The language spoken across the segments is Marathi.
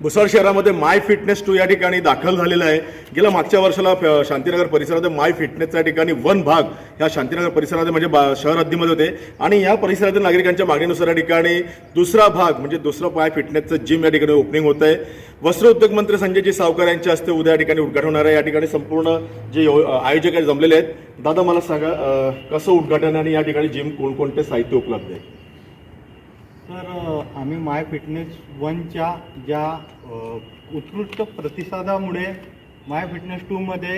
भुसार शहरामध्ये माय फिटनेस टू या ठिकाणी दाखल झालेला आहे. गेल्या मागच्या वर्षाला शांतीनगर परिसरामध्ये माय फिटनेसच्या ठिकाणी वन भाग ह्या शांतीनगर परिसरामध्ये म्हणजे बा- शहर हद्दीमध्ये होते. आणि या परिसरातील नागरिकांच्या मागणीनुसार या ठिकाणी दुसरा भाग म्हणजे दुसरा माय फिटनेसचं जिम या ठिकाणी ओपनिंग होत आहे. वस्त्र उद्योग मंत्री संजयजी सावकार यांच्या हस्ते उद्या या ठिकाणी उद्घाटन होणार आहे. या ठिकाणी संपूर्ण जे यो- आयोजक जमलेले आहेत. दादा मला सांगा कसं उद्घाटन आणि या ठिकाणी जिम कोणकोणते साहित्य उपलब्ध आहे? सर आम्ही माय फिटनेस वनच्या ज्या उत्कृष्ट प्रतिसादामुळे माय फिटनेस टूमध्ये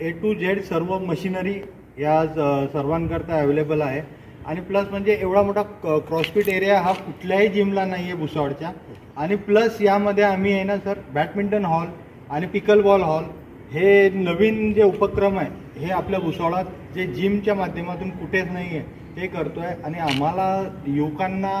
ए टू झेड सर्व मशिनरी या सर्वांकरता अवेलेबल आहे. आणि प्लस म्हणजे एवढा मोठा क- क्रॉसफिट एरिया हा कुठल्याही जिमला नाही आहे भुसावळच्या. आणि प्लस यामध्ये आम्ही आहे ना सर बॅडमिंटन हॉल आणि पिकल बॉल हॉल हे नवीन जे उपक्रम आहे हे आपल्या भुसावळात जे जिमच्या माध्यमातून कुठेच नाही आहे ते करतो आहे आणि आम्हाला युवकांना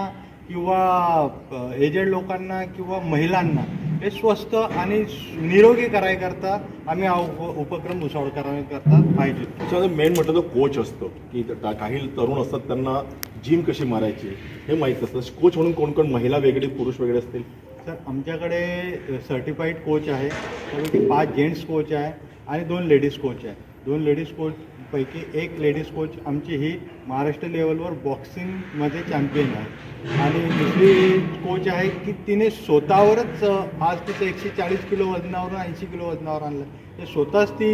किंवा एजेड लोकांना किंवा महिलांना हे स्वस्त आणि निरोगी करायकरता आम्ही हा उप उपक्रम भुसावळ करायकरता पाहिजे. त्याच्यामध्ये मेन म्हटलं तर कोच असतो. की काही तरुण असतात त्यांना जिम कशी मारायची हे माहीत असतं कोच म्हणून कोण कोण महिला वेगळी पुरुष वेगळे असतील? सर आमच्याकडे सर्टिफाईड कोच आहे. त्यापैकी पाच जेंट्स कोच आहे आणि दोन लेडीज कोच आहे. दोन लेडीज कोचपैकी एक लेडीज कोच आमची ही महाराष्ट्र लेवलवर बॉक्सिंगमध्ये चॅम्पियन आहे. आणि दुसरी कोच आहे की तिने स्वतःवरच आज तिचं एकशे चाळीस किलो वजनावरून ऐंशी किलो वजनावर आणलं. ते स्वतःच ती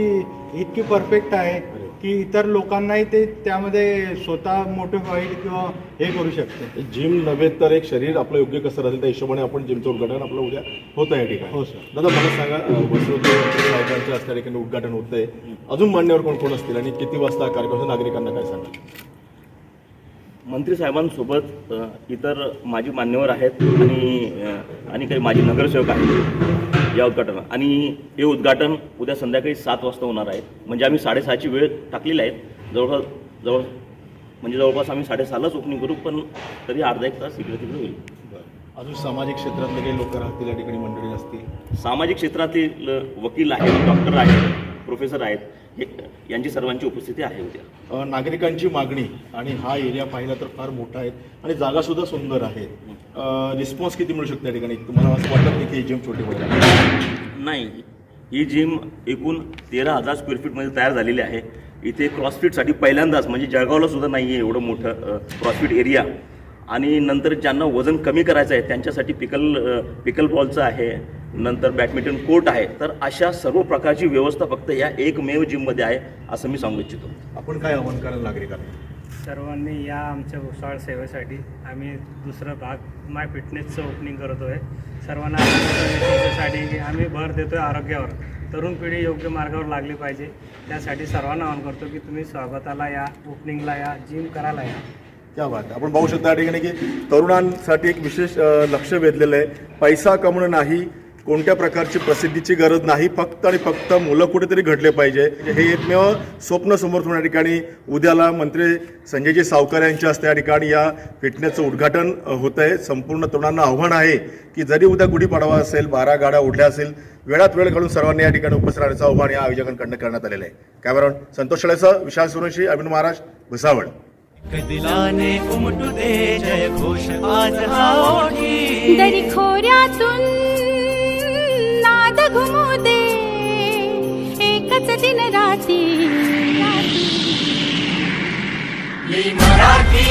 इतकी परफेक्ट आहे. की इतर लोकांनाही ते त्यामध्ये स्वतः मोटिफाईड किंवा हे करू शकते जिम नव्हे तर एक शरीर आपलं योग्य कसं राहील त्या हिशोबाने आपण जिमचं उद्घाटन आपलं उद्या होत आहे ठिकाणी हो, सर. दादा मला सांगा अं, वस्त्रोद्योग साहेबांच्या हस्ते या ठिकाणी उद्घाटन होत आहे अजून मान्यवर कोण कोण असतील आणि किती वाजता कार्यक्रम? नागरिकांना काय सांगा मंत्री साहेबांसोबत इतर माजी मान्यवर आहेत आणि आणि काही माजी नगरसेवक आहेत या उद्घाटनात. आणि हे उद्घाटन उद्या संध्याकाळी सात वाजता होणार आहे. म्हणजे आम्ही साडेसहाची वेळ टाकलेली आहे. जवळपास जवळ म्हणजे जवळपास आम्ही साडेसहालाच ओपनिंग करू पण तरी अर्धा एक तास इकडे तिकडे होईल. अजून सामाजिक क्षेत्रातले काही लोक राहतील या ठिकाणी मंडळी असतील? सामाजिक क्षेत्रातील वकील आहेत डॉक्टर आहेत प्रोफेसर आहेत. हे यांची सर्वांची उपस्थिती आहे उद्या. नागरिकांची मागणी आणि हा एरिया पाहिला तर फार मोठा आहे आणि जागा सुद्धा सुंदर आहे. रिस्पॉन्स किती मिळू शकतो या ठिकाणी? तुम्हाला असं वाटत नाही की ही जिम छोटी पडेल नाही ही जिम एकूण तेरा हजार स्क्वेअर फीटमध्ये तयार झालेली आहे. इथे क्रॉसफिटसाठी पहिल्यांदाच म्हणजे जळगावला सुद्धा नाही आहे एवढं मोठं क्रॉसफिट एरिया आणि नंतर ज्यांना वजन कमी करायचं आहे त्यांच्यासाठी पिकल पिकल बॉलचं आहे. नंतर बॅडमिंटन कोर्ट आहे तर अशा सर्व प्रकारची व्यवस्था फक्त या एकमेव जिममध्ये आहे असं मी सांगू इच्छितो. आपण काय आव्हान कराल नागरिकांना? सर्वांनी या आमच्या भुसावळ सेवेसाठी आम्ही दुसरं भाग माय फिटनेसचं ओपनिंग करतो आहे. सर्वांना त्याच्यासाठी आम्ही भर देतो आहे आरोग्यावर. तरुण पिढी योग्य मार्गावर लागली पाहिजे. त्यासाठी सर्वांना आवाहन करतो की तुम्ही स्वागताला या ओपनिंगला या जिम करायला या. क्या बात. आपण पाहू शकता या ठिकाणी की तरुणांसाठी एक विशेष अ, लक्ष वेधलेलं आहे. पैसा कमवणं नाही कोणत्या प्रकारची प्रसिद्धीची गरज नाही फक्त आणि फक्त मुलं कुठेतरी घडले पाहिजे. हे एकमेव स्वप्न समोर ठेवून या ठिकाणी उद्याला मंत्री संजयजी सावकर यांच्या हस्ते या ठिकाणी या फिटनेसचं उद्घाटन होत आहे संपूर्ण तरुणांना आव्हान आहे की जरी उद्या गुढीपाडवा असेल बारा गाड्या उडल्या असेल वेळात वेळ काढून सर्वांनी या ठिकाणी उपस्थित राहण्याचं आव्हान या आयोजकांकडनं करण्यात आलेलं आहे. कॅमेरॉन संतोष शाळेसह विशाल सुरेशी अभिनव महाराज भुसावळ. दिलाने उमटू दे जय घोष आज हा दरी खोऱ्यातून मी मराठी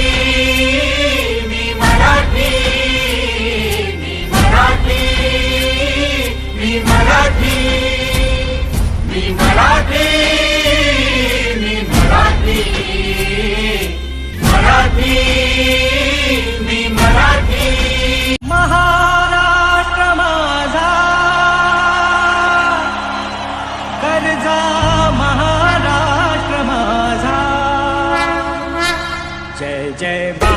जय जय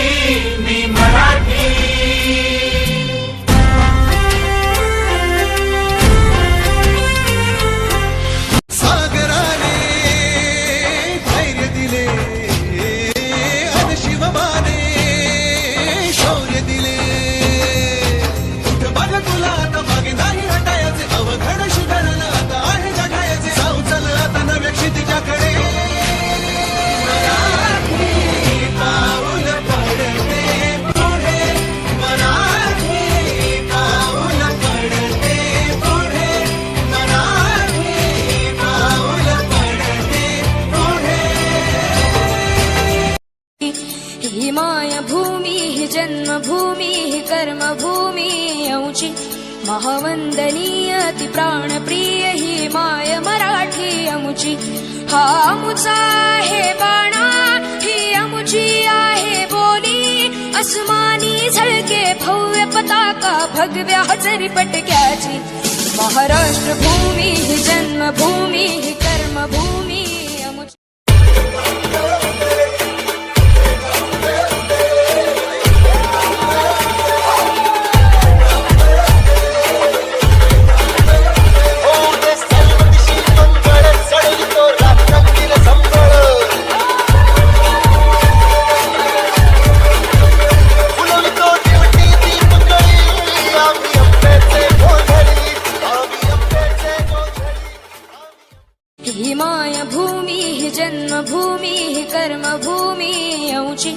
ही मायभूमी ही जन्मभूमी ही कर्मभूमी औची महावंदनीय ती प्राणप्रिय ही माय मराठी अमुची हा अमुचा आहे बाणा ही अमुची आहे बोली। अस्मानी झळके भव्य पताका भगव्या हजरी पटक्याची। महाराष्ट्र भूमी ही जन्मभूमी ही कर्मभूमी जन्मभूमी ही कर्मभूमी औची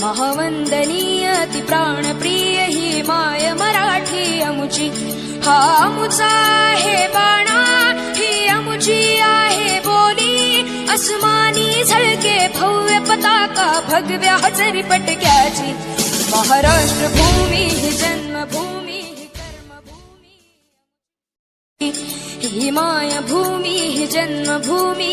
महावंदनीय ती प्राणप्रिय ही माय मराठी अमुची हा अमुचा आहे बाणा ही अमुची आहे बोली. अस्मानी झळके भव्य पताका भगव्या हजरी पटक्याची. महाराष्ट्र भूमी ही जन्मभूमी ही कर्मभूमी. ही मायभूमी जन्मभूमी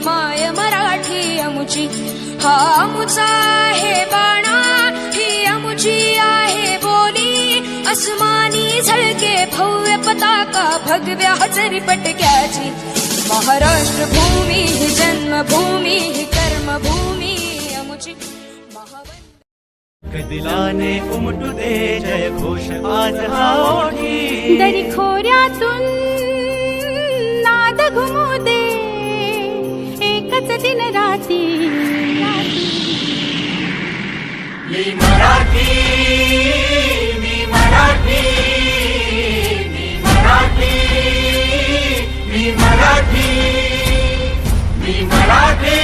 माय मराठी अमुची बाणा ही अमुची बोली। अस्मानी झळके भव्य पताका भगव्या हजरी पटक्याची। महाराष्ट्र भूमी ही जन्मभूमी ही कर्मभूमी कदिलाने उमटू दे जय घोष आज हा ओठी दरी खोऱ्यातून नाद घुमू दे. एकच दिन राती. मी मराठी मी मराठी मी मराठी मी मराठी मी मराठी.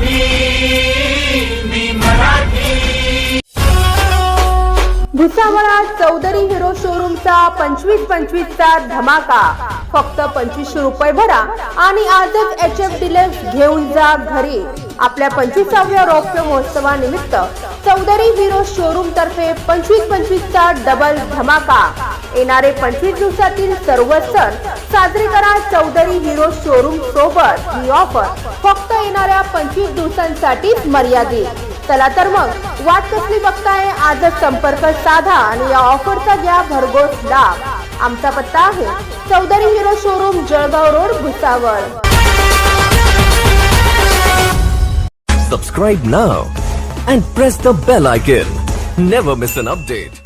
मराठी भुसावळा चौधरी हिरो शोरूमचा पंचवीस पंचवीसचा धमाका. फक्त पंचवीसशे रुपये भरा आणि आजच एच एफ डिलक्स घेऊन जा घरी. आपल्या पंचवीसाव्या रौप्य महोत्सवानिमित्त चौधरी हिरो शोरूम तर्फे पंचवीस पंचवीसचा डबल धमाका. येणारे पंचवीस दिवसातील सर्व सण साजरे करा चौधरी हिरो शोरूम सोबत. ही ऑफर फक्त येणाऱ्या पंचवीस दिवसांसाठीच मर्यादित. चला तर मग वाट कसली बघताय? आजच संपर्क साधा आणि या ऑफरचा घ्या भरघोस लाभ. आमचा पत्ता आहे Chaudhari Hero showroom Jalgaon road Bhusawal. Subscribe now and press the bell icon never miss an update